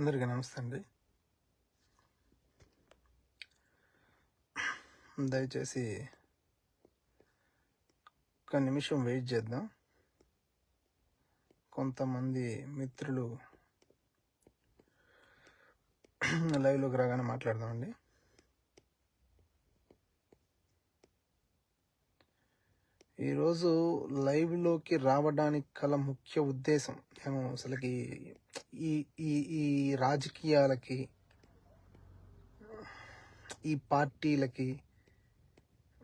అందరికీ నమస్తే అండి. దయచేసి ఒక నిమిషం వెయిట్ చేద్దాం. కొంతమంది మిత్రులు లైవ్లోకి రాగానే మాట్లాడదామండి. ఈరోజు లైవ్లోకి రావడానికి గల ముఖ్య ఉద్దేశం మేము అసలుకి ఈ ఈ ఈ రాజకీయాలకి ఈ పార్టీలకి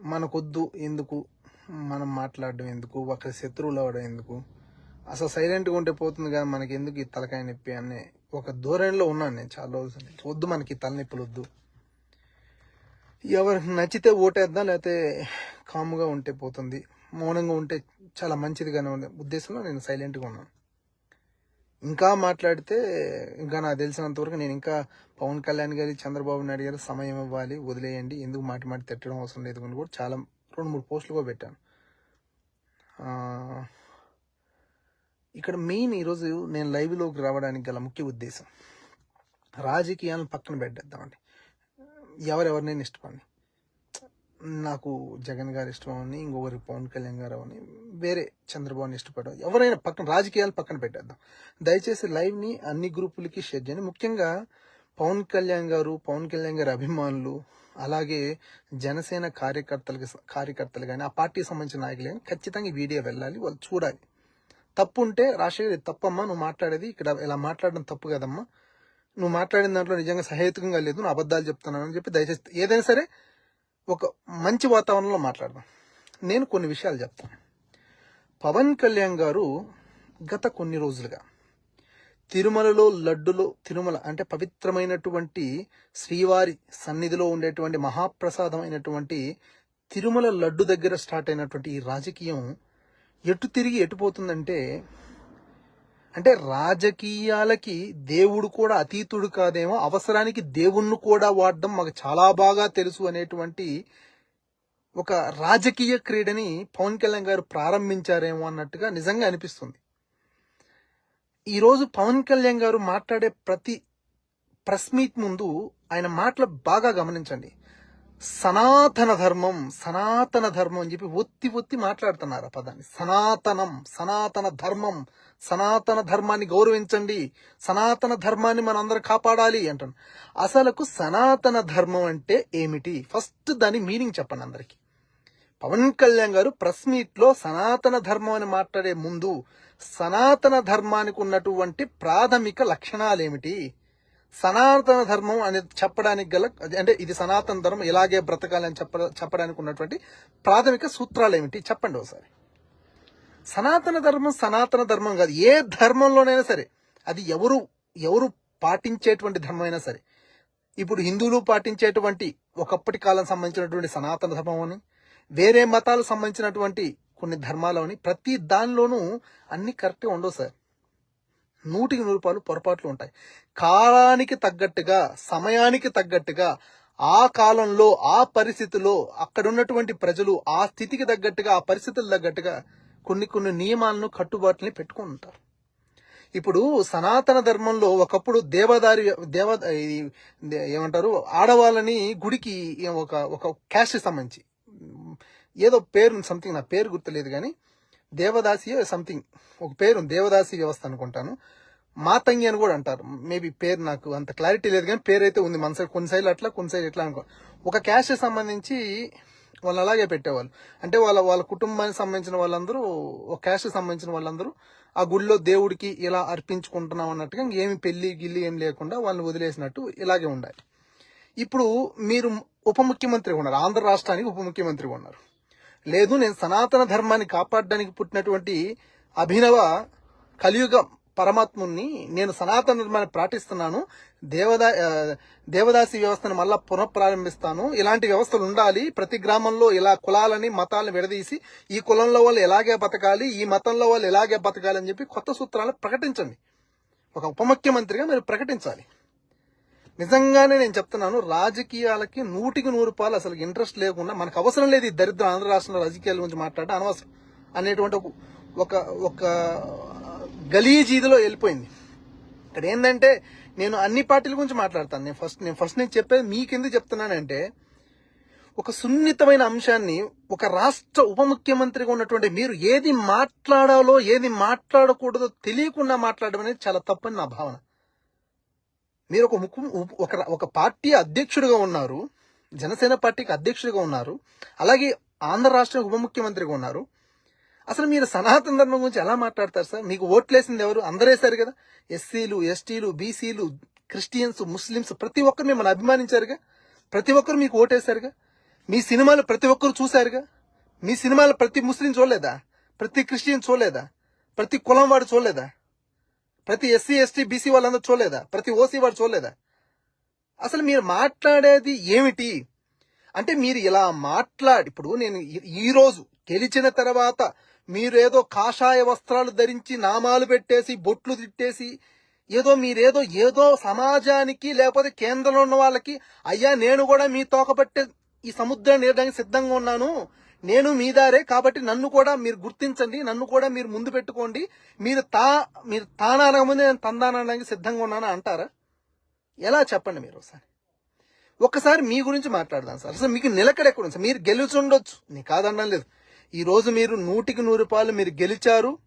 మనకొద్దు ఎందుకు? మనం మాట్లాడడం ఎందుకు? ఒక శత్రువులు అవడం ఎందుకు? అసలు సైలెంట్గా ఉంటే పోతుంది కానీ మనకి ఎందుకు ఈ తలకాయ నొప్పి అనే ఒక ధోరణిలో ఉన్నాను నేను చాలా రోజుల నుంచి. వద్దు మనకి తలనొప్పులు వద్దు. ఎవరికి నచ్చితే ఓటేద్దాం లేకపోతే కాముగా ఉంటే పోతుంది. మౌనంగా ఉంటే చాలా మంచిదిగానే ఉండే ఉద్దేశంలో నేను సైలెంట్గా ఉన్నాను. ఇంకా మాట్లాడితే ఇంకా నాకు తెలిసినంతవరకు నేను ఇంకా పవన్ కళ్యాణ్ గారి చంద్రబాబు నాయుడు గారు సమయం ఇవ్వాలి వదిలేయండి. ఎందుకు మాటి మాటి తిట్టడం అవసరం లేదు అని కూడా చాలా రెండు మూడు పోస్టులు కూడా పెట్టాను. ఇక్కడ మెయిన్ ఈరోజు నేను లైవ్లోకి రావడానికి గల ముఖ్య ఉద్దేశం రాజకీయాలను పక్కన పెట్టేద్దామండి. ఎవరెవరినైనా ఇష్టపడి నాకు జగన్ గారు ఇష్టం అని ఇంకొకరికి పవన్ కళ్యాణ్ గారు అని వేరే చంద్రబాబుని ఇష్టపడడం. ఎవరైనా పక్కన రాజకీయాలు పక్కన పెట్టేద్దాం. దయచేసి లైవ్ని అన్ని గ్రూపులకి షేర్ చేయండి. ముఖ్యంగా పవన్ కళ్యాణ్ గారు పవన్ కళ్యాణ్ గారి అభిమానులు అలాగే జనసేన కార్యకర్తలకి కార్యకర్తలు కానీ ఆ పార్టీకి సంబంధించిన నాయకులు కానీ ఖచ్చితంగా ఈ వీడియో వెళ్ళాలి. వాళ్ళు చూడాలి. తప్పు ఉంటే రాజశేఖర్ ఇది తప్పమ్మా నువ్వు మాట్లాడేది ఇక్కడ ఇలా మాట్లాడడం తప్పు కదమ్మా. నువ్వు మాట్లాడిన దాంట్లో నిజంగా సహేతుకంగా లేదు నువ్వు అబద్ధాలు చెప్తున్నాను అని చెప్పి దయచేసి ఏదైనా సరే ఒక మంచి వాతావరణంలో మాట్లాడదాం. నేను కొన్ని విషయాలు చెప్తాను. పవన్ కళ్యాణ్ గారు గత కొన్ని రోజులుగా తిరుమలలో లడ్డులో తిరుమల అంటే పవిత్రమైనటువంటి శ్రీవారి సన్నిధిలో ఉండేటువంటి మహాప్రసాదమైనటువంటి తిరుమల లడ్డు దగ్గర స్టార్ట్ అయినటువంటి ఈ రాజకీయం ఎటు తిరిగి ఎటు పోతుందంటే అంటే రాజకీయాలకి దేవుడు కూడా అతీతుడు కాదేమో అవసరానికి దేవుణ్ణి కూడా వాడడం మాకు చాలా బాగా తెలుసు అనేటువంటి ఒక రాజకీయ క్రీడని పవన్ కళ్యాణ్ గారు ప్రారంభించారేమో అన్నట్టుగా నిజంగా అనిపిస్తుంది. ఈరోజు పవన్ కళ్యాణ్ గారు మాట్లాడే ప్రతి ప్రెస్ మీట్ ముందు ఆయన మాటలు బాగా గమనించండి. సనాతన ధర్మం సనాతన ధర్మం అని చెప్పి ఒత్తి ఒత్తి మాట్లాడుతున్నారు ఆ పదాన్ని. సనాతనం సనాతన ధర్మం సనాతన ధర్మాన్ని గౌరవించండి సనాతన ధర్మాన్ని మనందరం కాపాడాలి అంటాను. అసలుకు సనాతన ధర్మం అంటే ఏమిటి? ఫస్ట్ దాని మీనింగ్ చెప్పండి అందరికి. పవన్ కళ్యాణ్ గారు ప్రెస్ మీట్లో సనాతన ధర్మం అని మాట్లాడే ముందు సనాతన ధర్మానికి ఉన్నటువంటి ప్రాథమిక లక్షణాలు ఏమిటి? సనాతన ధర్మం అనేది చెప్పడానికి గల అంటే ఇది సనాతన ధర్మం ఇలాగే బ్రతకాలి అని చెప్ప చెప్పడానికి ఉన్నటువంటి ప్రాథమిక సూత్రాలు ఏమిటి? చెప్పండి ఒకసారి. సనాతన ధర్మం సనాతన ధర్మం కాదు. ఏ ధర్మంలోనైనా సరే అది ఎవరు ఎవరు పాటించేటువంటి ధర్మం అయినా సరే ఇప్పుడు హిందువులు పాటించేటువంటి ఒకప్పటి కాలం సంబంధించినటువంటి సనాతన ధర్మం అని వేరే మతాలకు సంబంధించినటువంటి కొన్ని ధర్మాలని ప్రతి దానిలోనూ అన్ని కరెక్ట్గా ఉండవు సార్. నూటికి నూరు రూపాయలు పొరపాట్లు ఉంటాయి. కాలానికి తగ్గట్టుగా సమయానికి తగ్గట్టుగా ఆ కాలంలో ఆ పరిస్థితిలో అక్కడ ఉన్నటువంటి ప్రజలు ఆ స్థితికి తగ్గట్టుగా ఆ పరిస్థితులకు తగ్గట్టుగా కొన్ని కొన్ని నియమాలను కట్టుబాట్లని పెట్టుకుని ఉంటారు. ఇప్పుడు సనాతన ధర్మంలో ఒకప్పుడు దేవదారి దేవ ఏమంటారు ఆడవాళ్ళని గుడికి ఒక ఒక క్యాస్ట్ సంబంధించి ఏదో పేరు సంథింగ్ నా పేరు గుర్తులేదు కానీ దేవదాసి సంథింగ్ ఒక పేరు ఉంది, దేవదాసి వ్యవస్థ అనుకుంటాను. మాతంగి అని కూడా అంటారు. మేబీ పేరు నాకు అంత క్లారిటీ లేదు కానీ పేరు అయితే ఉంది మన సైడ్ కొన్ని సైడ్లు అట్లా కొన్ని సైడ్ ఎట్లా అనుకో. ఒక క్యాస్ట్ సంబంధించి వాళ్ళు అలాగే పెట్టేవాళ్ళు. అంటే వాళ్ళ వాళ్ళ కుటుంబానికి సంబంధించిన వాళ్ళందరూ ఒక క్యాస్ట్ సంబంధించిన వాళ్ళందరూ ఆ గుళ్ళో దేవుడికి ఇలా అర్పించుకుంటున్నాం అన్నట్టుగా ఏమి పెళ్ళి గిల్లి ఏం లేకుండా వాళ్ళని వదిలేసినట్టు ఇలాగే ఉండాలి. ఇప్పుడు మీరు ఉప ముఖ్యమంత్రిగా ఉన్నారు. ఆంధ్ర రాష్ట్రానికి ఉప ముఖ్యమంత్రిగా ఉన్నారు. లేదు నేను సనాతన ధర్మాన్ని కాపాడడానికి పుట్టినటువంటి అభినవ కలియుగ పరమాత్ముని నేను సనాతన ధర్మాన్ని పాటిస్తున్నాను. దేవదా దేవదాసి వ్యవస్థను మళ్ళా పునఃప్రారంభిస్తాను. ఇలాంటి వ్యవస్థలు ఉండాలి. ప్రతి గ్రామంలో ఇలా కులాలని మతాలను విడదీసి ఈ కులంలో వాళ్ళు ఎలాగే బతకాలి ఈ మతంలో వాళ్ళు ఎలాగే బతకాలి అని చెప్పి కొత్త సూత్రాలను ప్రకటించండి. ఒక ఉప ముఖ్యమంత్రిగా మీరు ప్రకటించాలి. నిజంగానే నేను చెప్తున్నాను రాజకీయాలకి నూటికి నూరు రూపాయలు అసలు ఇంట్రెస్ట్ లేకుండా మనకు అవసరం లేదు ఈ దరిద్ర ఆంధ్ర రాష్ట్రంలో రాజకీయాల గురించి మాట్లాడడం అనవసరం అనేటువంటి ఒక ఒక ఒక గలీజీదిలో వెళ్ళిపోయింది. ఇక్కడ ఏంటంటే నేను అన్ని పార్టీల గురించి మాట్లాడతాను. నేను ఫస్ట్ నేను ఫస్ట్ నేను చెప్పేది మీకెందుకు చెప్తున్నానంటే ఒక సున్నితమైన అంశాన్ని ఒక రాష్ట్ర ఉప ముఖ్యమంత్రిగా ఉన్నటువంటి మీరు ఏది మాట్లాడాలో ఏది మాట్లాడకూడదో తెలియకుండా మాట్లాడడం అనేది చాలా తప్పని నా భావన. మీరు ఒక ముఖ్య ఒక ఒక పార్టీ అధ్యక్షుడిగా ఉన్నారు జనసేన పార్టీకి అధ్యక్షుడిగా ఉన్నారు అలాగే ఆంధ్ర రాష్ట్ర ఉప ముఖ్యమంత్రిగా ఉన్నారు. అసలు మీరు సనాతన ధర్మం గురించి ఎలా మాట్లాడతారు సార్? మీకు ఓట్లేసింది ఎవరు? అందరేసారు కదా. ఎస్సీలు ఎస్టీలు బీసీలు క్రిస్టియన్స్ ముస్లిమ్స్ ప్రతి ఒక్కరు మిమ్మల్ని అభిమానించారుగా? ప్రతి ఒక్కరు మీకు ఓటేశారుగా? మీ సినిమాలు ప్రతి ఒక్కరు చూశారుగా? మీ సినిమాలు ప్రతి ముస్లిం చూడలేదా? ప్రతి క్రిస్టియన్ చూడలేదా? ప్రతి కులం వాడు చూడలేదా? ప్రతి ఎస్సీ ఎస్టీ బీసీ వాళ్ళందరూ చూడలేదా? ప్రతి ఓసీ వాడు చూడలేదా? అసలు మీరు మాట్లాడేది ఏమిటి? అంటే మీరు ఇలా మాట్లాడి ఇప్పుడు నేను ఈరోజు గెలిచిన తర్వాత మీరేదో కాషాయ వస్త్రాలు ధరించి నామాలు పెట్టేసి బొట్లు తిట్టేసి ఏదో మీరేదో ఏదో సమాజానికి లేకపోతే కేంద్రంలో ఉన్న వాళ్ళకి అయ్యా నేను కూడా మీ తోకపట్టే ఈ సముద్రాన్ని ఏడానికి సిద్ధంగా ఉన్నాను. నేను మీ దారే కాబట్టి నన్ను కూడా మీరు గుర్తించండి నన్ను కూడా మీరు ముందు పెట్టుకోండి. మీరు తా మీరు తానా నేను తందానడానికి సిద్ధంగా ఉన్నాను అంటారా? ఎలా చెప్పండి మీరు ఒకసారి? ఒక్కసారి మీ గురించి మాట్లాడదాం సార్. అసలు మీకు నిలకడ ఎక్కడ ఉంది సార్? మీరు గెలుచుండొచ్చు నీ కాదనడం లేదు. ఈరోజు మీరు నూటికి నూరు రూపాయలు మీరు గెలిచారు.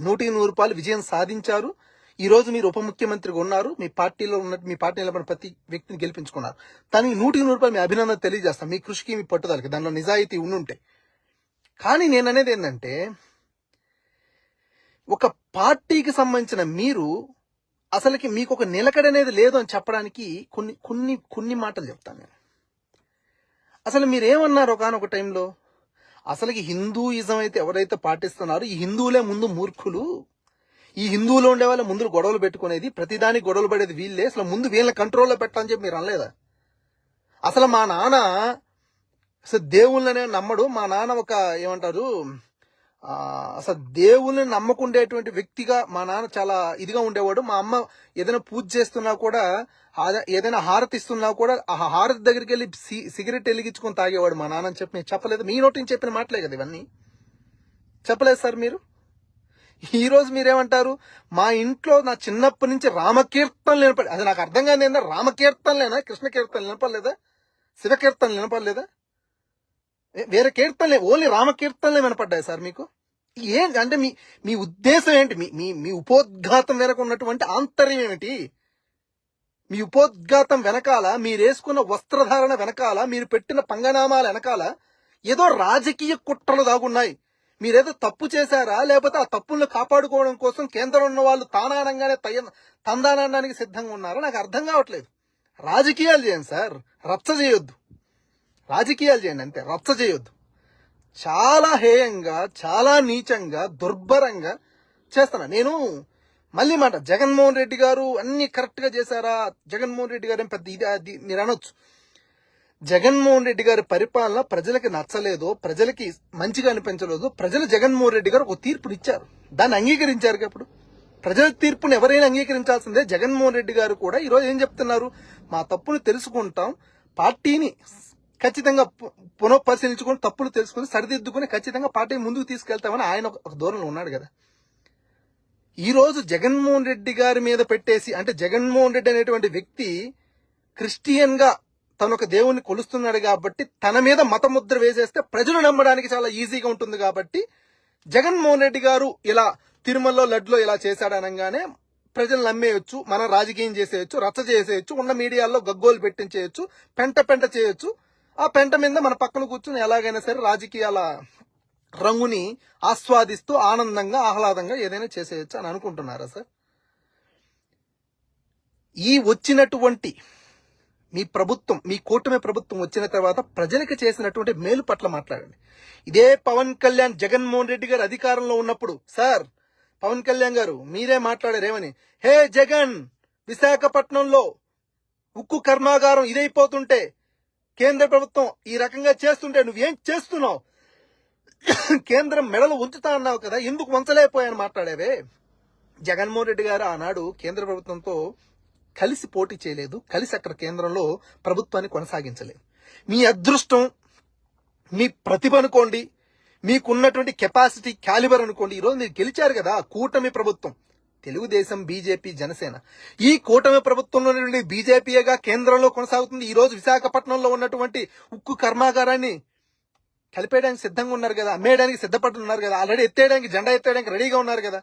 నూటికి నూరు రూపాయలు విజయం సాధించారు. ఈ రోజు మీరు ఉప ముఖ్యమంత్రిగా ఉన్నారు మీ పార్టీలో ఉన్న మీ పార్టీ నిలబడిన ప్రతి వ్యక్తిని గెలిపించుకున్నారు. దానికి నూటికి నూరు రూపాయలు మీ అభినందన తెలియజేస్తాం మీ కృషికి మీ పట్టుదలకి దానిలో నిజాయితీ ఉండుంటే. కానీ నేను అనేది ఏంటంటే ఒక పార్టీకి సంబంధించిన మీరు అసలుకి మీకు ఒక నిలకడ అనేది లేదు అని చెప్పడానికి కొన్ని కొన్ని కొన్ని మాటలు చెప్తాను నేను. అసలు మీరేమన్నారు ఒకనొక టైంలో? అసలుకి హిందూయిజం అయితే ఎవరైతే పాటిస్తున్నారో ఈ హిందువులే ముందు మూర్ఖులు. ఈ హిందువులు ఉండే వాళ్ళు ముందు గొడవలు పెట్టుకునేది ప్రతిదానికి గొడవలు పడేది వీళ్ళే. అసలు ముందు వీళ్ళని కంట్రోల్లో పెట్టాలని చెప్పి మీరు అనలేదా? అసలు మా నాన్న అసలు దేవుళ్ళనే నమ్మడు. మా నాన్న ఒక ఏమంటారు అసలు దేవుళ్ళని నమ్మకుండేటువంటి వ్యక్తిగా మా నాన్న చాలా ఇదిగా ఉండేవాడు. మా అమ్మ ఏదైనా పూజ చేస్తున్నా కూడా ఏదైనా హారతి ఇస్తున్నా కూడా ఆ హారతి దగ్గరికి వెళ్ళి సి- సిగరెట్ వెలిగించుకొని తాగేవాడు మా నాన్న అని చెప్పి నేను చెప్పలేదు. మీ నోటి నుంచి చెప్పిన మాటలే కదా ఇవన్నీ. చెప్పలేదు సార్ మీరు? ఈరోజు మీరేమంటారు? మా ఇంట్లో నా చిన్నప్పటి నుంచి రామకీర్తనలు వినపడి అది నాకు అర్థం కానీ ఏందా? రామకీర్తనలేనా? కృష్ణ కీర్తనలు వినపడలేదా? శివకీర్తనలు వినపడలేదా? వేరే కీర్తనలే ఓన్లీ రామకీర్తనలే వినపడ్డాయి సార్ మీకు? ఏం అంటే మీ మీ ఉద్దేశం ఏంటి? మీ మీ మీ ఉపోద్ఘాతం వెనక ఉన్నటువంటి ఆంతర్యం ఏమిటి? మీ ఉపోద్ఘాతం వెనకాల మీరేసుకున్న వస్త్రధారణ వెనకాల మీరు పెట్టిన పంగనామాల వెనకాల ఏదో రాజకీయ కుట్రలు దాగున్నాయి. మీరేదో తప్పు చేశారా? లేకపోతే ఆ తప్పులను కాపాడుకోవడం కోసం కేంద్రంలో ఉన్న వాళ్ళు తానానంగానే తయ తందానడానికి సిద్ధంగా ఉన్నారా? నాకు అర్థం కావట్లేదు. రాజకీయాలు చేయండి సార్. రచ్చ చేయొద్దు. రాజకీయాలు చేయండి అంతే. రచ్చ చేయొద్దు. చాలా హేయంగా చాలా నీచంగా దుర్భరంగా చేస్తున్నా. నేను మళ్ళీ మాట జగన్మోహన్ రెడ్డి గారు అన్ని కరెక్ట్గా చేశారా? జగన్మోహన్ రెడ్డి గారు పెద్ద ఇది మీరు అనొచ్చు. జగన్మోహన్ రెడ్డి గారి పరిపాలన ప్రజలకి నచ్చలేదో ప్రజలకి మంచిగా అనిపించలేదో ప్రజలు జగన్మోహన్ రెడ్డి గారు ఒక తీర్పుని ఇచ్చారు. దాన్ని అంగీకరించారు ఇప్పుడు. ప్రజల తీర్పుని ఎవరైనా అంగీకరించాల్సిందే. జగన్మోహన్ రెడ్డి గారు కూడా ఈరోజు ఏం చెప్తున్నారు? మా తప్పును తెలుసుకుంటాం. పార్టీని ఖచ్చితంగా పు- పునఃపరిశీలించుకొని తప్పులు తెలుసుకుని సరిదిద్దుకుని ఖచ్చితంగా పార్టీని ముందుకు తీసుకెళ్తామని ఆయన ఒక- ఒక ధోరణిలో ఉన్నాడు కదా. ఈరోజు జగన్మోహన్ రెడ్డి గారి మీద పెట్టేసి అంటే జగన్మోహన్ రెడ్డి అనేటువంటి వ్యక్తి క్రిస్టియన్గా తను ఒక దేవుణ్ణి కొలుస్తున్నాడు కాబట్టి తన మీద మతముద్ర వేసేస్తే ప్రజలు నమ్మడానికి చాలా ఈజీగా ఉంటుంది కాబట్టి జగన్మోహన్ రెడ్డి గారు ఇలా తిరుమలలో లడ్లో ఇలా చేశాడు అనగానే ప్రజలు నమ్మేయొచ్చు మనం రాజకీయం చేసేయచ్చు రచ్చ చేసేయచ్చు ఉన్న మీడియాల్లో గగ్గోలు పెట్టించేయచ్చు పెంట పెంట చేయొచ్చు. ఆ పెంట మీద మన పక్కన కూర్చుని ఎలాగైనా సరే రాజకీయాల రంగుని ఆస్వాదిస్తూ ఆనందంగా ఆహ్లాదంగా ఏదైనా చేసేయచ్చు అని అనుకుంటున్నారా సార్? ఈ వచ్చినటువంటి మీ ప్రభుత్వం మీ కూటమి ప్రభుత్వం వచ్చిన తర్వాత ప్రజలకు చేసినటువంటి మేలు పట్ల మాట్లాడండి. ఇదే పవన్ కళ్యాణ్ జగన్మోహన్ రెడ్డి గారు అధికారంలో ఉన్నప్పుడు సార్ పవన్ కళ్యాణ్ గారు మీరే మాట్లాడారేమని హే జగన్ విశాఖపట్నంలో ఉక్కు కర్మాగారం ఇదైపోతుంటే కేంద్ర ప్రభుత్వం ఈ రకంగా చేస్తుంటే నువ్వేం చేస్తున్నావు? కేంద్రం మెడలు ఉంచుతా అన్నావు కదా ఎందుకు వంచలేకపోయాను మాట్లాడావే? జగన్మోహన్ రెడ్డి గారు ఆనాడు కేంద్ర ప్రభుత్వంతో కలిసి పోటీ చేయలేదు కలిసి అక్కడ కేంద్రంలో ప్రభుత్వాన్ని కొనసాగించలేదు. మీ అదృష్టం మీ ప్రతిభ అనుకోండి మీకున్నటువంటి కెపాసిటీ క్యాలిబర్ అనుకోండి ఈరోజు మీరు గెలిచారు కదా కూటమి ప్రభుత్వం తెలుగుదేశం బీజేపీ జనసేన ఈ కూటమి ప్రభుత్వంలో ఉన్నటువంటి బీజేపీగా కేంద్రంలో కొనసాగుతుంది ఈరోజు విశాఖపట్నంలో ఉన్నటువంటి ఉక్కు కర్మాగారాన్ని కలిపేయడానికి సిద్ధంగా ఉన్నారు కదా అమ్మేయడానికి సిద్ధపడుతున్నారు కదా ఆల్రెడీ ఎత్తేయడానికి జెండా ఎత్తేయడానికి రెడీగా ఉన్నారు కదా.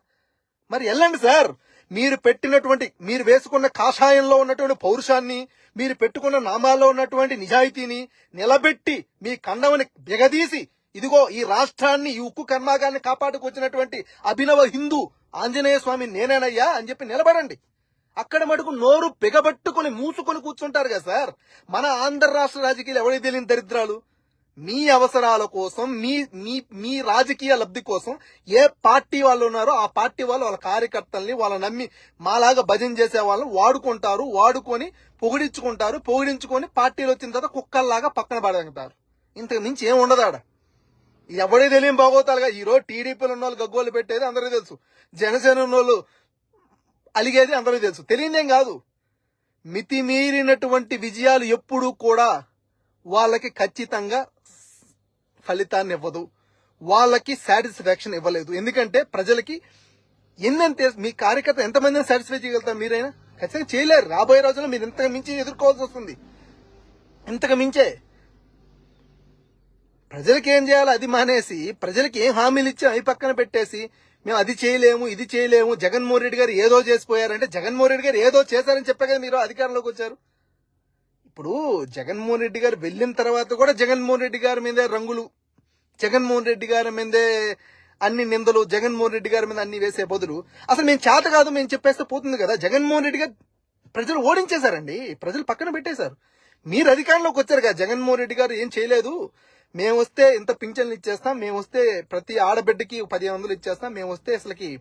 మరి వెళ్ళండి సార్ మీరు పెట్టినటువంటి మీరు వేసుకున్న కాషాయంలో ఉన్నటువంటి పౌరుషాన్ని మీరు పెట్టుకున్న నామాల్లో ఉన్నటువంటి నిజాయితీని నిలబెట్టి మీ కండవని బిగదీసి ఇదిగో ఈ రాష్ట్రాన్ని ఈ ఉక్కు కర్మాగాన్ని కాపాడుకొచ్చినటువంటి అభినవ హిందూ ఆంజనేయ స్వామి నేనేనయ్యా అని చెప్పి నిలబడండి. అక్కడ మటుకు నోరు బిగబట్టుకుని మూసుకొని కూర్చుంటారు కదా సార్. మన ఆంధ్ర రాష్ట్ర రాజకీయాలు ఎవరికి తెలియని దరిద్రాలు? మీ అవసరాల కోసం మీ మీ మీ రాజకీయ లబ్ధి కోసం ఏ పార్టీ వాళ్ళు ఉన్నారో ఆ పార్టీ వాళ్ళు వాళ్ళ కార్యకర్తల్ని వాళ్ళ నమ్మి మాలాగా భజన చేసే వాళ్ళని వాడుకుంటారు వాడుకొని పొగిడించుకుంటారు పొగిడించుకొని పార్టీలు వచ్చిన తర్వాత కుక్కల్లాగా పక్కన పడగలుగుతారు ఇంతకు మించి ఏం ఉండదు ఆడ. ఎవడే తెలియని బాగోతాలుగా ఈరోజు టీడీపీలో ఉన్న వాళ్ళు గగ్గోలు పెట్టేది అందరికీ తెలుసు. జనసేన ఉన్న వాళ్ళు అలిగేది అందరికీ తెలుసు. తెలియదేం కాదు. మితిమీరినటువంటి విజయాలు ఎప్పుడూ కూడా వాళ్ళకి ఖచ్చితంగా ఫలితాన్ని ఇవ్వదు. వాళ్ళకి సాటిస్ఫాక్షన్ ఇవ్వలేదు. ఎందుకంటే ప్రజలకి ఎన్నంతే మీ కార్యకర్త ఎంతమందిని సాటిస్ఫై చేయగలుగుతారు మీరైనా? ఖచ్చితంగా చేయలేరు. రాబోయే రోజుల్లో మీరు ఇంతకు మించి ఎదుర్కోవాల్సి వస్తుంది. ఇంతకు మించే. ప్రజలకి ఏం చేయాలో అది మానేసి ప్రజలకి ఏం హామీలు ఇచ్చి అవి పక్కన పెట్టేసి మేము అది చేయలేము ఇది చేయలేము జగన్మోహన్ రెడ్డి గారు ఏదో చేసిపోయారంటే జగన్మోహన్ రెడ్డి గారు ఏదో చేశారని చెప్పే కదా మీరు అధికారంలోకి వచ్చారు. ఇప్పుడు జగన్మోహన్ రెడ్డి గారు వెళ్ళిన తర్వాత కూడా జగన్మోహన్ రెడ్డి గారి మీదే రంగులు జగన్మోహన్ రెడ్డి గారి మీదే అన్ని నిందలు జగన్మోహన్ రెడ్డి గారి మీద అన్ని వేసే బదులు. అసలు మేము చేత కాదు మేము చెప్పేస్తే పోతుంది కదా? జగన్మోహన్ రెడ్డి గారు ప్రజలు ఓడించేశారండి ప్రజలు పక్కన పెట్టేశారు. మీరు అధికారంలోకి వచ్చారు కదా జగన్మోహన్ రెడ్డి గారు ఏం చేయలేదు. మేము వస్తే ఇంత పింఛన్లు ఇచ్చేస్తాం మేము వస్తే ప్రతి ఆడబిడ్డకి పదిహేను వందలు ఇచ్చేస్తాం మేము వస్తే అసలుకి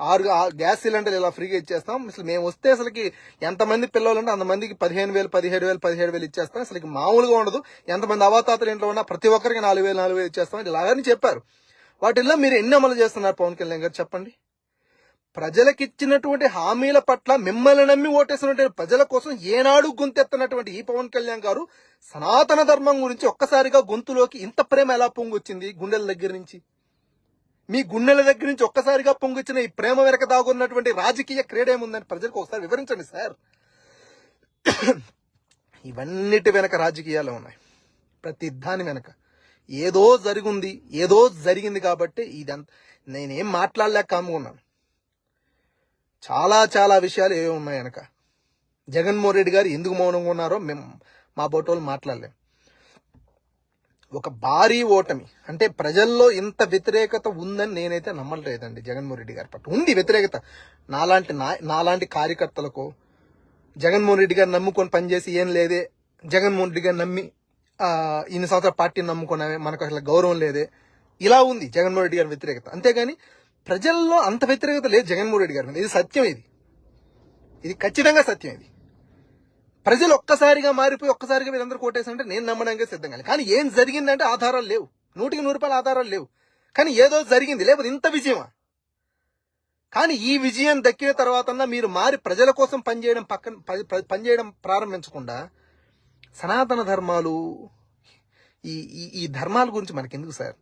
ఆరు ఆ- గ్యాస్ సిలిండర్ ఇలా ఫ్రీగా ఇచ్చేస్తాం. అసలు మేము వస్తే అసలుకి ఎంతమంది పిల్లలు ఉంటే అంతమందికి పదిహేను వేలు పదిహేడు వేలు పదిహేడు వేలు ఇచ్చేస్తాం. అసలు మామూలుగా ఉండదు. ఎంతమంది అవాతాతలు ఇంట్లో ఉన్నా ప్రతి ఒక్కరికి నాలుగు వేలు నాలుగు వేలు ఇచ్చేస్తాం. ఇలాగని చెప్పారు. వాటిల్లో మీరు ఎన్ని అమలు చేస్తున్నారు పవన్ కళ్యాణ్ గారు చెప్పండి. ప్రజలకు ఇచ్చినటువంటి హామీల పట్ల మిమ్మల్ని నమ్మి ఓటేసినటువంటి ప్రజల కోసం ఏనాడు గొంతెత్తనటువంటి ఈ పవన్ కళ్యాణ్ గారు సనాతన ధర్మం గురించి ఒక్కసారిగా గొంతులోకి ఇంత ప్రేమ ఎలా పొంగొచ్చింది గుండెల దగ్గర నుంచి? మీ గుండెల దగ్గర నుంచి ఒక్కసారిగా పొంగిచ్చిన ఈ ప్రేమ వెనక దాగున్నటువంటి రాజకీయ క్రీడ ఏముందని ప్రజలకు ఒకసారి వివరించండి సార్. ఇవన్నిటి వెనక రాజకీయాలు ఉన్నాయి. ప్రతి దాని వెనక. ఏదో జరిగింది ఏదో జరిగింది కాబట్టి ఇదంతా నేనేం మాట్లాడలేక కాముకున్నాను చాలా చాలా విషయాలు ఏవి ఉన్నాయి వెనక. జగన్మోహన్ రెడ్డి గారు ఎందుకు మౌనంగా ఉన్నారో మేము మా బోటోలు మాట్లాడలేం. ఒక భారీ ఓటమి. అంటే ప్రజల్లో ఇంత వ్యతిరేకత ఉందని నేనైతే నమ్మలేదండి జగన్మోహన్ రెడ్డి గారి పట్ల. ఉంది వ్యతిరేకత. నాలాంటి నా నాలాంటి కార్యకర్తలకు జగన్మోహన్ రెడ్డి గారు నమ్ముకొని పనిచేసి ఏం లేదే. జగన్మోహన్ రెడ్డి గారు నమ్మి ఇన్ని సంవత్సరాల పార్టీని నమ్ముకున్నామే మనకు అసలు గౌరవం లేదే. ఇలా ఉంది జగన్మోహన్ రెడ్డి గారి వ్యతిరేకత. అంతేగాని ప్రజల్లో అంత వ్యతిరేకత లేదు జగన్మోహన్ రెడ్డి గారి మీద. ఇది సత్యం ఇది. ఇది ఖచ్చితంగా సత్యం ఇది. ప్రజలు ఒక్కసారిగా మారిపోయి ఒక్కసారిగా వీళ్ళందరూ కోటేసంటే నేను నమ్మడానికి సిద్ధంగా కానీ ఏం జరిగిందంటే ఆధారాలు లేవు. నూటికి నూరు రూపాయల ఆధారాలు లేవు. కానీ ఏదో జరిగింది. లేకపోతే ఇంత విజయమా? కానీ ఈ విజయం దక్కిన తర్వాత మీరు మారి ప్రజల కోసం పనిచేయడం పక్కన పనిచేయడం ప్రారంభించకుండా సనాతన ధర్మాలు ఈ ఈ ఈ ధర్మాల గురించి మనకెందుకు సార్?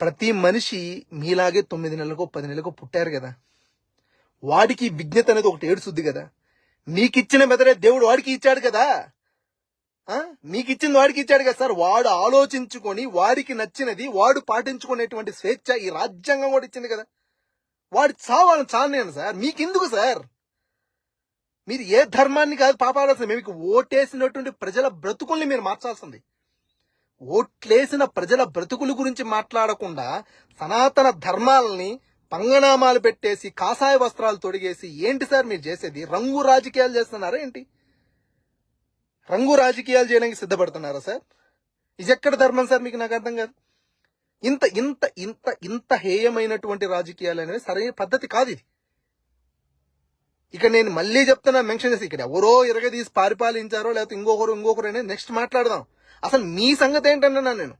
ప్రతి మనిషి మీలాగే తొమ్మిది నెలలకో పది నెలలకో పుట్టారు కదా. వాడికి విజ్ఞత అనేది ఒకటి ఏడుస్తుంది కదా. నీకిచ్చిన మెదడే దేవుడు వాడికి ఇచ్చాడు కదా? మీకు నీకిచ్చింది వాడికి ఇచ్చాడు కదా సార్? వాడు ఆలోచించుకొని వాడికి నచ్చినది వాడు పాటించుకునేటువంటి స్వేచ్ఛ ఈ రాజ్యాంగం కూడా ఇచ్చింది కదా? వాడు చావాలని చాలేను సార్. మీకెందుకు సార్? మీరు ఏ ధర్మాన్ని కాదు పాపాడాల్సింది మీకు ఓటేసినటువంటి ప్రజల బ్రతుకుల్ని మీరు మార్చాల్సింది. ఓట్లేసిన ప్రజల బ్రతుకుల గురించి మాట్లాడకుండా సనాతన ధర్మాలని పంగనామాలు పెట్టేసి కాషాయ వస్త్రాలు తొడిగేసి ఏంటి సార్ మీరు చేసేది? రంగు రాజకీయాలు చేస్తున్నారా ఏంటి? రంగు రాజకీయాలు చేయడానికి సిద్ధపడుతున్నారా సార్? ఇది ఎక్కడ ధర్మం సార్ మీకు నాకు అర్థం కాదు. ఇంత ఇంత ఇంత ఇంత హేయమైనటువంటి రాజకీయాలు అనేది సరైన పద్ధతి కాదు ఇది. ఇక నేను మళ్ళీ చెప్తున్నా మెన్షన్ చేసి ఇక్కడ ఎవరో ఇరగదీసి పరిపాలించారో లేకపోతే ఇంకొకరు ఇంకొకరు అనేది నెక్స్ట్ మాట్లాడదాం. అసలు మీ సంగతి ఏంటన్నా నేను?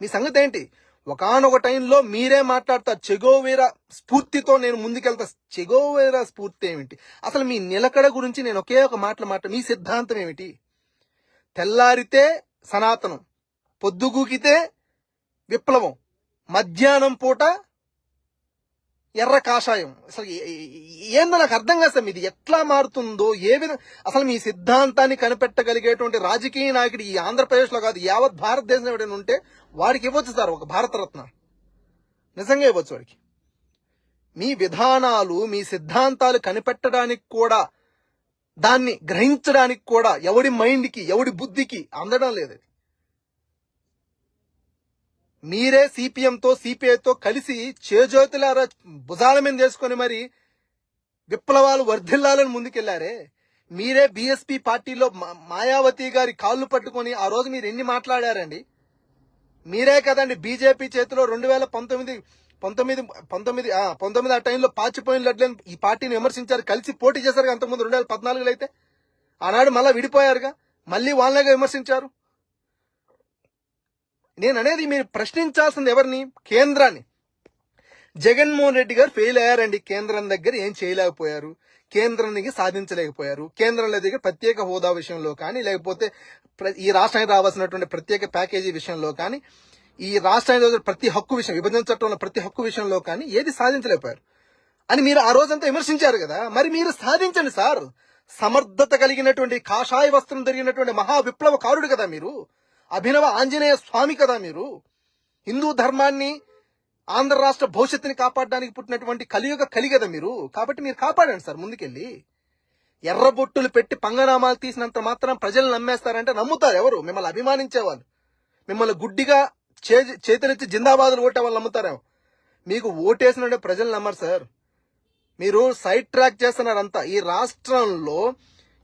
మీ సంగతి ఏంటి? ఒకనొక టైంలో మీరే మాట్లాడతారు చెగోవేరా స్ఫూర్తితో నేను ముందుకెళ్తా. చెగోవేరా స్ఫూర్తి ఏమిటి? అసలు మీ నిలకడ గురించి నేను ఒకే ఒక మాటలు మాట మీ సిద్ధాంతం ఏమిటి? తెల్లారితే సనాతనం పొద్దుగూకితే విప్లవం మధ్యాహ్నం పూట ఎర్ర కాషాయం. అసలు ఏందో నాకు అర్థం కాదు సార్ ఇది ఎట్లా మారుతుందో ఏ విధంగా అసలు మీ సిద్ధాంతాన్ని కనిపెట్టగలిగేటువంటి రాజకీయ నాయకుడు ఈ ఆంధ్రప్రదేశ్లో కాదు యావత్ భారతదేశం ఎవడైనా ఉంటే వాడికి ఇవ్వచ్చు సార్ ఒక భారతరత్న. నిజంగా ఇవ్వచ్చు వాడికి. మీ విధానాలు మీ సిద్ధాంతాలు కనిపెట్టడానికి కూడా దాన్ని గ్రహించడానికి కూడా ఎవడి మైండ్కి ఎవడి బుద్ధికి అందడం లేదు. మీరే సిపిఎంతో సిపిఐతో కలిసి చేజోతులారా భుజాల మీద చేసుకొని మరి విప్లవాలు వర్ధిల్లాలని ముందుకెళ్ళారే. మీరే బీఎస్పీ పార్టీలో మా- మాయావతి గారి కాళ్ళు పట్టుకొని ఆ రోజు మీరు ఎన్ని మాట్లాడారండి? మీరే కదండి బీజేపీ చేతిలో రెండు వేల పంతొమ్మిది పంతొమ్మిది పంతొమ్మిది పంతొమ్మిది ఆ టైంలో పాచిపోయిన లడ్లని ఈ పార్టీని విమర్శించారు కలిసి పోటీ చేశారు అంతకుముందు రెండు వేల పద్నాలుగులో అయితే. ఆనాడు మళ్ళీ విడిపోయారుగా మళ్ళీ వాళ్ళగా విమర్శించారు. నేను అనేది మీరు ప్రశ్నించాల్సింది ఎవరిని? కేంద్రాన్ని. జగన్మోహన్ రెడ్డి గారు ఫెయిల్ అయ్యారండి. కేంద్రం దగ్గర ఏం చేయలేకపోయారు? కేంద్రానికి సాధించలేకపోయారు. కేంద్రంలో దగ్గర ప్రత్యేక హోదా విషయంలో కానీ లేకపోతే ప్ర- ఈ రాష్ట్రానికి రావాల్సినటువంటి ప్రత్యేక ప్యాకేజీ విషయంలో కానీ ఈ రాష్ట్రానికి ప్రతి హక్కు విషయం విభజన చట్టంలో ప్రతి హక్కు విషయంలో కానీ ఏది సాధించలేకపోయారు? అని మీరు ఆ రోజంతా విమర్శించారు కదా. మరి మీరు సాధించండి సార్. సమర్థత కలిగినటువంటి కాషాయ వస్త్రం జరిగినటువంటి మహా విప్లవకారుడు కదా మీరు. అభినవ ఆంజనేయ స్వామి కదా మీరు? హిందూ ధర్మాన్ని ఆంధ్ర రాష్ట్ర భవిష్యత్తుని కాపాడడానికి పుట్టినటువంటి కలియుగ కలి కదా మీరు? కాబట్టి మీరు కాపాడండి సార్ ముందుకెళ్ళి. ఎర్రబొట్టులు పెట్టి పంగనామాలు తీసినంత మాత్రం ప్రజలు నమ్మేస్తారంటే నమ్ముతారు ఎవరు? మిమ్మల్ని అభిమానించేవాళ్ళు. మిమ్మల్ని గుడ్డిగా చే చేతులెత్తి జిందాబాదులు కొట్టే వాళ్ళు నమ్ముతారేమో. మీకు ఓటేసిన ప్రజలు నమ్మరు సార్. మీరు సైడ్ ట్రాక్ చేస్తున్నారంతా. ఈ రాష్ట్రంలో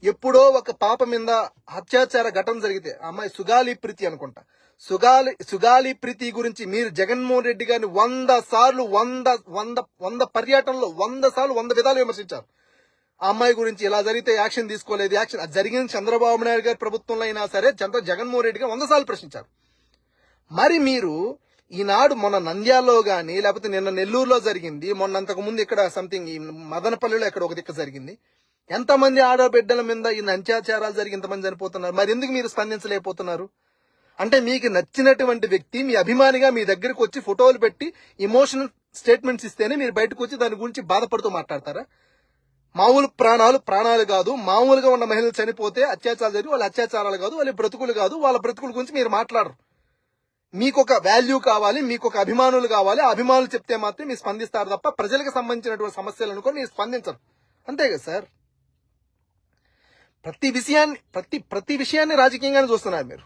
ఎప్పుడో ఒక పాప మీద అత్యాచార ఘటన జరిగితే అమ్మాయి సుగాలి ప్రీతి అనుకుంటా. సుగాలి సుగాలి ప్రీతి గురించి మీరు జగన్మోహన్ రెడ్డి గారిని వంద సార్లు వంద వంద వంద పర్యటనలో వంద సార్లు వంద విధాలు విమర్శించారు. ఆ అమ్మాయి గురించి ఇలా జరిగితే యాక్షన్ తీసుకోలేదు యాక్షన్ జరిగిన జరిగింది చంద్రబాబు నాయుడు గారి ప్రభుత్వంలో అయినా సరే చంద్ర జగన్మోహన్ రెడ్డి గారు వంద సార్లు ప్రశ్నించారు. మరి మీరు ఈనాడు మొన్న నంద్యాలలో కానీ లేకపోతే నిన్న నెల్లూరులో జరిగింది మొన్న అంతకు ముందు ఇక్కడ సంథింగ్ ఈ మదనపల్లిలో ఇక్కడ ఒక దిక్క జరిగింది ఎంతమంది ఆడబిడ్డల మీద ఈ అత్యాచారాలు జరిగి ఇంతమంది చనిపోతున్నారు? మరి ఎందుకు మీరు స్పందించలేకపోతున్నారు? అంటే మీకు నచ్చినటువంటి వ్యక్తి మీ అభిమానిగా మీ దగ్గరకు వచ్చి ఫోటోలు పెట్టి ఇమోషనల్ స్టేట్మెంట్స్ ఇస్తేనే మీరు బయటకు వచ్చి దాని గురించి బాధపడుతూ మాట్లాడతారా? మామూలు ప్రాణాలు ప్రాణాలు కాదు. మామూలుగా ఉన్న మహిళలు చనిపోతే అత్యాచారాలు జరిగి వాళ్ళ అత్యాచారాలు కాదు వాళ్ళ బ్రతుకులు కాదు వాళ్ళ బ్రతుకుల గురించి మీరు మాట్లాడరు. మీకు ఒక వాల్యూ కావాలి మీకు ఒక అభిమానులు కావాలి. అభిమానులు చెప్తే మాత్రం మీరు స్పందిస్తారు తప్ప ప్రజలకు సంబంధించినటువంటి సమస్యలు అనుకో మీరు స్పందించరు. అంతే కదా సార్? ప్రతి విషయాన్ని ప్రతి ప్రతి విషయాన్ని రాజకీయంగానే చూస్తున్నారు మీరు.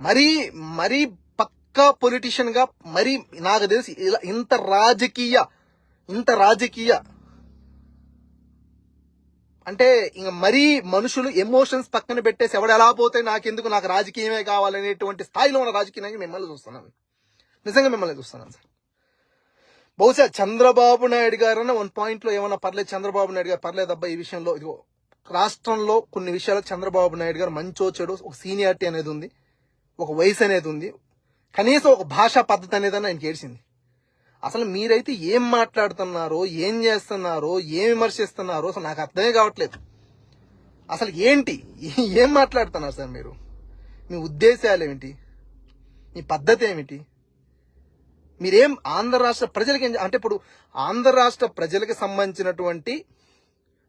మరీ మరీ పక్కా పొలిటీషియన్గా మరీ నాకు తెలిసి ఇలా ఇంత రాజకీయ ఇంత రాజకీయ. అంటే ఇంక మరీ మనుషులు ఎమోషన్స్ పక్కన పెట్టేసి ఎవడు ఎలా పోతే నాకెందుకు నాకు రాజకీయమే కావాలనేటువంటి స్థాయిలో ఉన్న రాజకీయానికి మిమ్మల్ని చూస్తున్నాను నిజంగా మిమ్మల్ని చూస్తున్నాను సార్. బహుశా చంద్రబాబు నాయుడు గారన్న వన్ పాయింట్లో ఏమన్నా పర్లేదు చంద్రబాబు నాయుడు గారు పర్లేదు అబ్బా ఈ విషయంలో. ఇదిగో రాష్ట్రంలో కొన్ని విషయాలు చంద్రబాబు నాయుడు గారు మంచో చెడు ఒక సీనియారిటీ అనేది ఉంది ఒక వయసు అనేది ఉంది కనీసం ఒక భాషా పద్ధతి అనేది ఆయనకి ఏడ్చింది. అసలు మీరైతే ఏం మాట్లాడుతున్నారో ఏం చేస్తున్నారో ఏం విమర్శిస్తున్నారో అసలు నాకు అర్థమే కావట్లేదు. అసలు ఏంటి? ఏం మాట్లాడుతున్నారు సార్ మీరు? మీ ఉద్దేశాలు ఏమిటి? మీ పద్ధతి ఏమిటి? మీరేం ఆంధ్ర రాష్ట్ర ప్రజలకి ఏం- అంటే ఇప్పుడు ఆంధ్ర రాష్ట్ర ప్రజలకు సంబంధించినటువంటి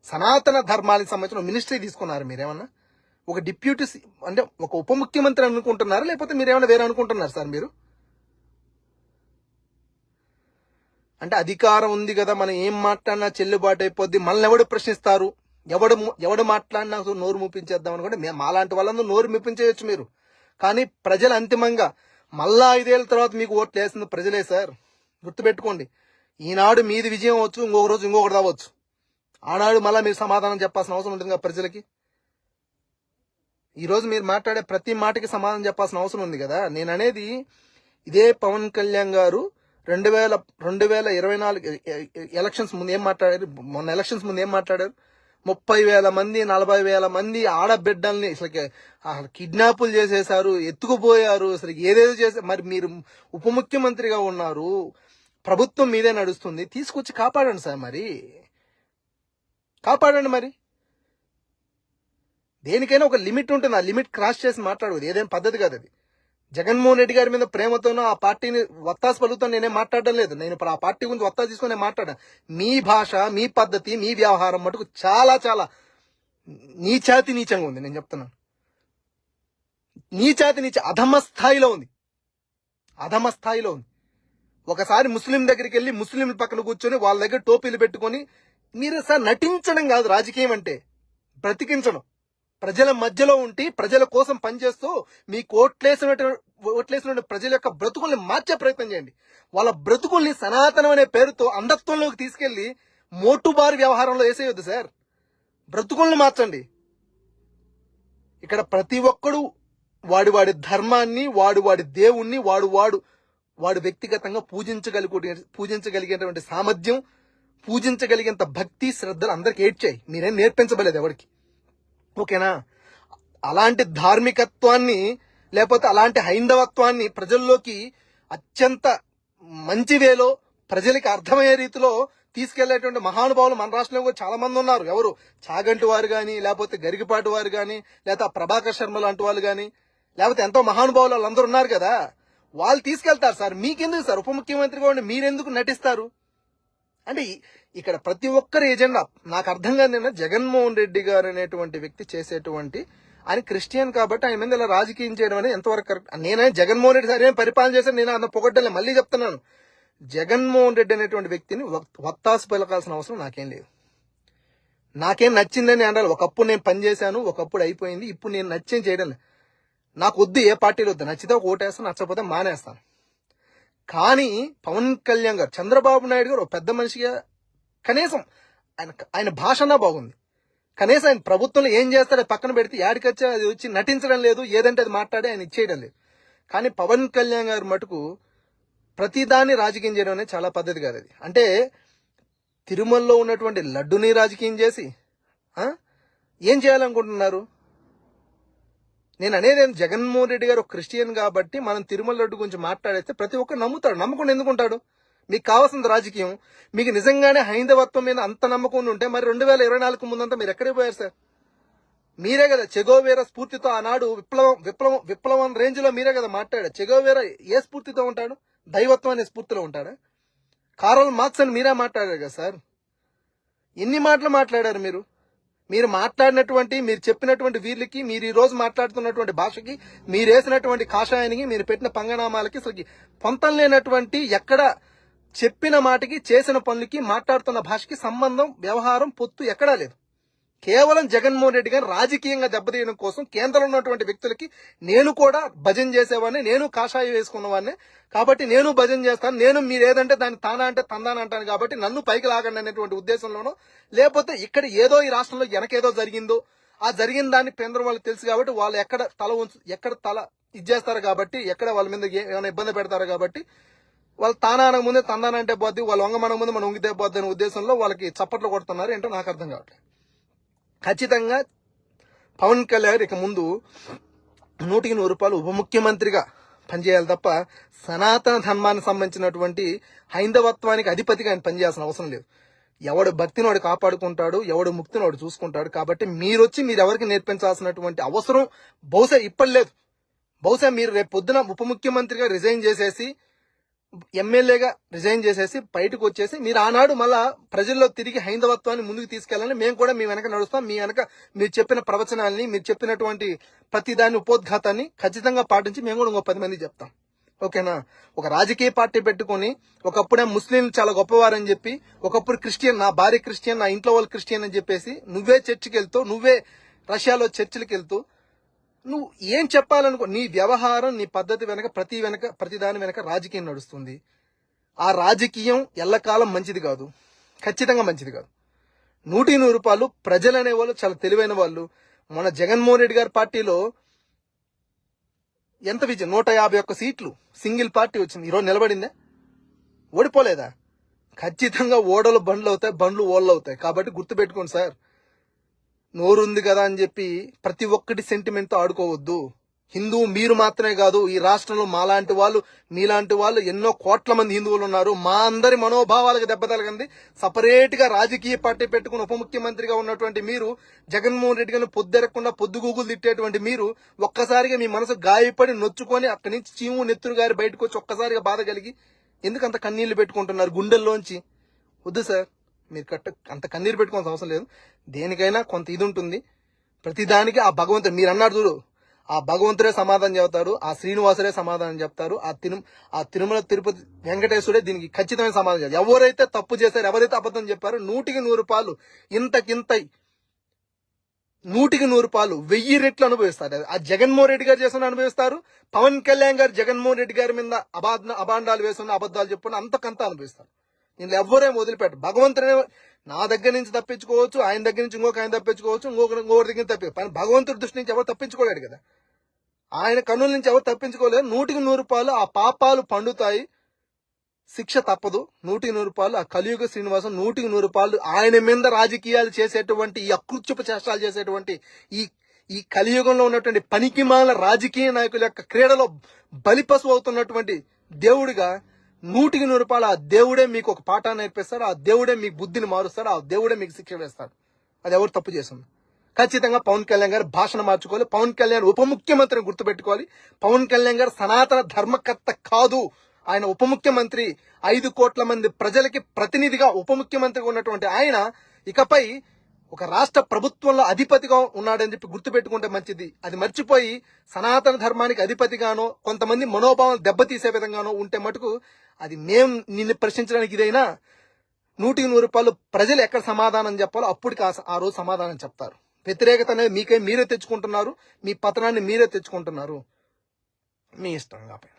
సనాతన ధర్మానికి సంబంధించిన మినిస్ట్రీ తీసుకున్నారు మీరేమన్నా? ఒక డిప్యూటీ అంటే ఒక ఉప ముఖ్యమంత్రి అనుకుంటున్నారా? లేకపోతే మీరేమన్నా వేరే అనుకుంటున్నారు సార్ మీరు? అంటే అధికారం ఉంది కదా మనం ఏం మాట్లాడినా చెల్లుబాటు అయిపోద్ది. మనల్ని ఎవడు ప్రశ్నిస్తారు? ఎవడు ము- ఎవడు మాట్లాడినా నోరు ముప్పించేద్దాం అనుకుంటే మేము మాలాంటి వాళ్ళందరూ నోరు ముప్పించేయచ్చు మీరు. కానీ ప్రజలు అంతిమంగా మళ్ళా ఐదేళ్ళ తర్వాత మీకు ఓట్లు వేసింది ప్రజలే సార్. గుర్తుపెట్టుకోండి. ఈనాడు మీది విజయం అవచ్చు ఇంకొక రోజు ఇంకొకటి రావచ్చు. ఆనాడు మళ్ళా మీరు సమాధానం చెప్పాల్సిన అవసరం ఉంటుంది కదా ప్రజలకి? ఈరోజు మీరు మాట్లాడే ప్రతి మాటకి సమాధానం చెప్పాల్సిన అవసరం ఉంది కదా? నేను అనేది ఇదే పవన్ కళ్యాణ్ గారు రెండు వేల రెండు వేల ఇరవై నాలుగు ఎలక్షన్స్ ముందు ఏం మాట్లాడారు? మొన్న ఎలక్షన్స్ ముందు ఏం మాట్లాడారు? ముప్పై వేల మంది నలభై వేల మంది ఆడబిడ్డల్ని అసలు కిడ్నాపులు చేసేశారు ఎత్తుకుపోయారు అసలు ఏదేదో చేసే మరి మీరు ఉప ముఖ్యమంత్రిగా ఉన్నారు ప్రభుత్వం మీదే నడుస్తుంది తీసుకొచ్చి కాపాడండి సార్ మరి. కాపాడండి మరి. దేనికైనా ఒక లిమిట్ ఉంటుంది. ఆ లిమిట్ క్రాస్ చేసి మాట్లాడదు ఏదైనా పద్ధతి కాదు అది. జగన్మోహన్ రెడ్డి గారి మీద ప్రేమతోనో ఆ పార్టీని వత్తాసు పలుకుతాను నేనే మాట్లాడడం లేదు. నేను ఇప్పుడు ఆ పార్టీ గురించి వత్తాసు తీసుకుని నేను మాట్లాడాను. మీ భాష మీ పద్ధతి మీ వ్యవహారం మటుకు చాలా చాలా నీచాతి నీచంగా ఉంది. నేను చెప్తున్నాను. నీచాతి నీచ అధమ స్థాయిలో ఉంది. అధమ స్థాయిలో ఉంది. ఒకసారి ముస్లిం దగ్గరికి వెళ్ళి ముస్లింల పక్కన కూర్చొని వాళ్ళ దగ్గర టోపీలు పెట్టుకొని మీరు సార్ నటించడం కాదు రాజకీయం అంటే. బ్రతికించడం. ప్రజల మధ్యలో ఉండి ప్రజల కోసం పనిచేస్తూ మీ ఓట్లేసినటువంటి ఓట్లేసిన ప్రజల యొక్క బ్రతుకుల్ని మార్చే ప్రయత్నం చేయండి. వాళ్ళ బ్రతుకుల్ని సనాతనం అనే పేరుతో అంధత్వంలోకి తీసుకెళ్ళి మోటుబారు వ్యవహారంలో వేసేయొద్దు సార్. బ్రతుకుల్ని మార్చండి. ఇక్కడ ప్రతి ఒక్కడు వాడి వాడి ధర్మాన్ని వాడు వాడి దేవుణ్ణి వాడు వాడు వాడు వ్యక్తిగతంగా పూజించగలిగే పూజించగలిగేటువంటి సామర్థ్యం పూజించగలిగేంత భక్తి శ్రద్ధలు అందరికి ఏడ్చాయి. మీరేం నేర్పించబలేదు ఎవరికి. ఓకేనా? అలాంటి ధార్మికత్వాన్ని లేకపోతే అలాంటి హైందవత్వాన్ని ప్రజల్లోకి అత్యంత మంచి వేలో ప్రజలకి అర్థమయ్యే రీతిలో తీసుకెళ్ళేటువంటి మహానుభావులు మన రాష్ట్రంలో కూడా చాలా మంది ఉన్నారు. ఎవరు? చాగంటి వారు కానీ లేకపోతే గరిగిపాటి వారు కానీ లేకపోతే ప్రభాకర్ శర్మ లాంటి వాళ్ళు కానీ లేకపోతే ఎంతో మహానుభావులు వాళ్ళందరూ ఉన్నారు కదా. వాళ్ళు తీసుకెళ్తారు సార్. మీకెందుకు సార్? ఉప ముఖ్యమంత్రిగా ఉండి మీరెందుకు నటిస్తారు? అంటే ఇక్కడ ప్రతి ఒక్కరి ఏజెండా నాకు అర్థం కాదు జగన్మోహన్ రెడ్డి గారు అనేటువంటి వ్యక్తి చేసేటువంటి ఆయన క్రిస్టియన్ కాబట్టి ఆయన మీద ఇలా రాజకీయం చేయడం అనేది ఎంతవరకు కరెక్ట్? నేనే జగన్మోహన్ రెడ్డి సరే పరిపాలన చేశాను నేను అంత పొగడ్డలే మళ్ళీ చెప్తున్నాను. జగన్మోహన్ రెడ్డి అనేటువంటి వ్యక్తిని వత్తాసు పలకాల్సిన అవసరం నాకేం లేదు. నాకేం నచ్చిందని అనాలి. ఒకప్పుడు నేను పనిచేశాను ఒకప్పుడు అయిపోయింది ఇప్పుడు నేను నచ్చేం చేయడం నాకు వద్దు ఏ పార్టీలో వద్దు. నచ్చితే ఒక ఓటేస్తాను నచ్చకపోతే మానేస్తాను. కానీ పవన్ కళ్యాణ్ గారు చంద్రబాబు నాయుడు గారు ఒక పెద్ద మనిషిగా కనీసం ఆయన ఆయన భాషనా బాగుంది. కనీసం ఆయన ప్రభుత్వంలో ఏం చేస్తాడో పక్కన పెడితే యాడికొచ్చి అది వచ్చి నటించడం లేదు ఏదంటే అది మాట్లాడి ఆయన ఇచ్చేయడం లేదు. కానీ పవన్ కళ్యాణ్ గారు మటుకు ప్రతిదాన్ని రాజకీయం చేయడం అనేది చాలా పద్ధతి కాదు అది. అంటే తిరుమలలో ఉన్నటువంటి లడ్డుని రాజకీయం చేసి ఏం చేయాలనుకుంటున్నారు? నేను అనేది జగన్మోహన్ రెడ్డి గారు ఒక క్రిస్టియన్ కాబట్టి మనం తిరుమల లడ్డు గురించి మాట్లాడేస్తే ప్రతి ఒక్కరు నమ్ముతాడు. నమ్మకుండా ఎందుకుంటాడు మీకు కావాల్సింది రాజకీయం. మీకు నిజంగానే హైందవత్వం మీద అంత నమ్మకం ఉంటే మరి రెండు వేల ఇరవై నాలుగు ముందంతా మీరు ఎక్కడికి పోయారు సార్? మీరే కదా చెగోవేరా స్ఫూర్తితో ఆనాడు విప్లవం విప్లవం విప్లవం రేంజ్లో మీరే కదా మాట్లాడారు. చెగోవేరా ఏ స్ఫూర్తితో ఉంటాడు? దైవత్వం అనే స్ఫూర్తిలో ఉంటాడా? కారల్ మార్క్స్ అని మీరే మాట్లాడారు కదా సార్? ఎన్ని మాటలు మాట్లాడారు మీరు? మీరు మాట్లాడినటువంటి మీరు చెప్పినటువంటి వీళ్ళకి మీరు ఈ రోజు మాట్లాడుతున్నటువంటి భాషకి మీరు వేసినటువంటి కాషాయానికి మీరు పెట్టిన పంగనామాలకి అసలు పొంతం లేనటువంటి ఎక్కడ చెప్పిన మాటకి చేసిన పనులకి మాట్లాడుతున్న భాషకి సంబంధం వ్యవహారం పొత్తు ఎక్కడా లేదు. కేవలం జగన్మోహన్ రెడ్డి గారు రాజకీయంగా దెబ్బతీయడం కోసం కేంద్రంలో ఉన్నటువంటి వ్యక్తులకి నేను కూడా భజన చేసేవాడిని నేను కాషాయం వేసుకున్నవాడిని. కాబట్టి నేను భజన చేస్తాను. నేను మీరు ఏదంటే దాన్ని తానా అంటే తందాన అంటాను కాబట్టి నన్ను పైకి లాగండి అనేటువంటి ఉద్దేశంలోనో లేకపోతే ఇక్కడ ఏదో ఈ రాష్ట్రంలో వెనకేదో జరిగిందో ఆ జరిగిన దాన్ని కేంద్రం వాళ్ళు తెలుసు కాబట్టి వాళ్ళు ఎక్కడ తల ఉంచు ఎక్కడ తల ఇచ్చేస్తారు కాబట్టి ఎక్కడ వాళ్ళ మీద ఏమైనా ఇబ్బంది పెడతారు కాబట్టి వాళ్ళు తానానక ముందే తందానంటే పోద్ది వాళ్ళు వంగమనక ముందు మనం ఉంగితే పోద్ది అనే ఉద్దేశంలో వాళ్ళకి చప్పట్లు కొడుతున్నారు. ఏంటో నాకు అర్థం కావట్లేదు. ఖచ్చితంగా పవన్ కళ్యాణ్ ఇక ముందు నూటికి నూరు రూపాయలు ఉప ముఖ్యమంత్రిగా పనిచేయాలి తప్ప సనాతన ధర్మానికి సంబంధించినటువంటి హైందవత్వానికి అధిపతిగా ఆయన పనిచేయాల్సిన అవసరం లేదు. ఎవడు భక్తిని వాడు కాపాడుకుంటాడు ఎవడు ముక్తిని వాడు చూసుకుంటాడు కాబట్టి మీరు వచ్చి మీరు ఎవరికి నేర్పించాల్సినటువంటి అవసరం బహుశా ఇప్పటి లేదు. బహుశా మీరు రేపు పొద్దున ఉప ముఖ్యమంత్రిగా రిజైన్ చేసేసి ఎమ్మెల్యేగా రిజైన్ చేసేసి బయటకు వచ్చేసి మీరు ఆనాడు మళ్ళా ప్రజల్లో తిరిగి హైందవత్వాన్ని ముందుకు తీసుకెళ్ళాలని మేము కూడా మీ వెనక నడుస్తాం. మీ వెనక మీరు చెప్పిన ప్రవచనాల్ని మీరు చెప్పినటువంటి ప్రతి దాని ఉపోద్ఘాతాన్ని ఖచ్చితంగా పాటించి మేము కూడా ఇంకో పది మంది చెప్తాం. ఓకేనా? ఒక రాజకీయ పార్టీ పెట్టుకొని ఒకప్పుడే ముస్లింలు చాలా గొప్పవారని చెప్పి ఒకప్పుడు క్రిస్టియన్ నా భార్య క్రిస్టియన్ నా ఇంట్లో వాళ్ళు క్రిస్టియన్ అని చెప్పేసి నువ్వే చర్చికి వెళ్తూ నువ్వే రష్యాలో చర్చిలకు వెళ్తూ నువ్వు ఏం చెప్పాలనుకో నీ వ్యవహారం నీ పద్ధతి వెనక ప్రతి వెనక ప్రతి దాని వెనక రాజకీయం నడుస్తుంది. ఆ రాజకీయం ఎల్లకాలం మంచిది కాదు. ఖచ్చితంగా మంచిది కాదు. నూటి నూరు రూపాయలు ప్రజలు అనేవాళ్ళు చాలా తెలివైన వాళ్ళు. మన జగన్మోహన్ రెడ్డి గారి పార్టీలో ఎంత విజయం? నూట యాభై ఒక్క సీట్లు సింగిల్ పార్టీ వచ్చింది. ఈరోజు నిలబడిందే? ఓడిపోలేదా? ఖచ్చితంగా ఓడలు బండ్లు అవుతాయి బండ్లు ఓళ్ళు అవుతాయి. కాబట్టి గుర్తుపెట్టుకోండి సార్ నోరుంది కదా అని చెప్పి ప్రతి ఒక్కటి సెంటిమెంట్తో ఆడుకోవద్దు. హిందువు మీరు మాత్రమే కాదు ఈ రాష్ట్రంలో మాలాంటి వాళ్ళు మీలాంటి వాళ్ళు ఎన్నో కోట్ల మంది హిందువులు ఉన్నారు. మా అందరి మనోభావాలకు దెబ్బ తలగింది సపరేట్గా రాజకీయ పార్టీ పెట్టుకుని ఉప ముఖ్యమంత్రిగా ఉన్నటువంటి మీరు జగన్మోహన్ రెడ్డి గారిని పొద్దెరకుండా పొద్దుగూగులు తిట్టేటువంటి మీరు ఒక్కసారిగా మీ మనసు గాయపడి నొచ్చుకొని అక్కడి నుంచి చీము నెత్తురు గారి బయటకు వచ్చి ఒక్కసారిగా బాధ కలిగి ఎందుకంత కన్నీళ్ళు పెట్టుకుంటున్నారు గుండెల్లోంచి? వద్దు సార్. మీరు కట్ట అంత కన్నీరు పెట్టుకోవాల్సిన అవసరం లేదు. దేనికైనా కొంత ఇది ఉంటుంది. ప్రతిదానికి ఆ భగవంతుడు మీరు అన్నారు చూడు ఆ భగవంతుడే సమాధానం చెబుతారు ఆ శ్రీనివాసుడే సమాధానం చెప్తారు ఆ తిరు ఆ తిరుమల తిరుపతి వెంకటేశ్వరుడే దీనికి ఖచ్చితమైన సమాధానం చెప్తారు ఎవరైతే తప్పు చేశారు ఎవరైతే అబద్ధం చెప్పారో నూటికి నూరు పాలు ఇంతకింత నూటికి నూరు పాలు వెయ్యి రెట్లు అనుభవిస్తారు. ఆ జగన్మోహన్ రెడ్డి గారు చేసిన అనుభవిస్తారు. పవన్ కళ్యాణ్ గారు జగన్మోహన్ రెడ్డి గారి మీద అబాధ అబాండాలు వేస్తున్న అబద్ధాలు చెప్పుకుని అంతకంత అనుభవిస్తారు. నేను ఎవ్వరేం వదిలిపెట్ట భగవంతుడే నా దగ్గర నుంచి తప్పించుకోవచ్చు ఆయన దగ్గర నుంచి ఇంకొక ఆయన తప్పించుకోవచ్చు ఇంకొక ఇంకొకరి దగ్గర తప్పి కానీ భగవంతుడి దృష్టి నుంచి ఎవరు తప్పించుకోలేడు కదా. ఆయన కన్నుల నుంచి ఎవరు తప్పించుకోలేరు. నూటికి నూరు రూపాయలు ఆ పాపాలు పండుతాయి. శిక్ష తప్పదు. నూటికి నూరు రూపాయలు ఆ కలియుగ శ్రీనివాసం నూటికి నూరు రూపాయలు ఆయన మీద రాజకీయాలు చేసేటువంటి ఈ అకృత్యపు చేష్టాలు చేసేటువంటి ఈ ఈ కలియుగంలో ఉన్నటువంటి పనికిమాల రాజకీయ నాయకుల యొక్క క్రీడలో బలిపశు అవుతున్నటువంటి దేవుడిగా నూటికి నూరు రూపాయలు ఆ దేవుడే మీకు ఒక పాఠాన్ని నేర్పిస్తాడు ఆ దేవుడే మీకు బుద్ధిని మారుస్తాడు ఆ దేవుడే మీకు శిక్ష వేస్తాడు. అది ఎవరు తప్పు చేస్తుంది? ఖచ్చితంగా పవన్ కళ్యాణ్ గారు భాషను మార్చుకోవాలి పవన్ కళ్యాణ్ ఉప ముఖ్యమంత్రిని గుర్తుపెట్టుకోవాలి. పవన్ కళ్యాణ్ గారు సనాతన ధర్మకర్త కాదు. ఆయన ఉప ముఖ్యమంత్రి ఐదు కోట్ల మంది ప్రజలకి ప్రతినిధిగా ఉప ముఖ్యమంత్రిగా ఉన్నటువంటి ఆయన. ఇకపై ఒక రాష్ట్ర ప్రభుత్వంలో అధిపతిగా ఉన్నాడని చెప్పి గుర్తుపెట్టుకుంటే మంచిది. అది మర్చిపోయి సనాతన ధర్మానికి అధిపతిగానో కొంతమంది మనోభావం దెబ్బతీసే విధంగానో ఉంటే మటుకు అది మేం నిన్ను ప్రశ్నించడానికి ఇదైనా నూటికి నూరు రూపాయలు ప్రజలు ఎక్కడ సమాధానం చెప్పాలో అప్పటికి ఆ- రోజు సమాధానం చెప్తారు. వ్యతిరేకత అనేది మీకే మీరే తెచ్చుకుంటున్నారు మీ పతనాన్ని మీరే తెచ్చుకుంటున్నారు. మీ ఇష్టం కాబట్టి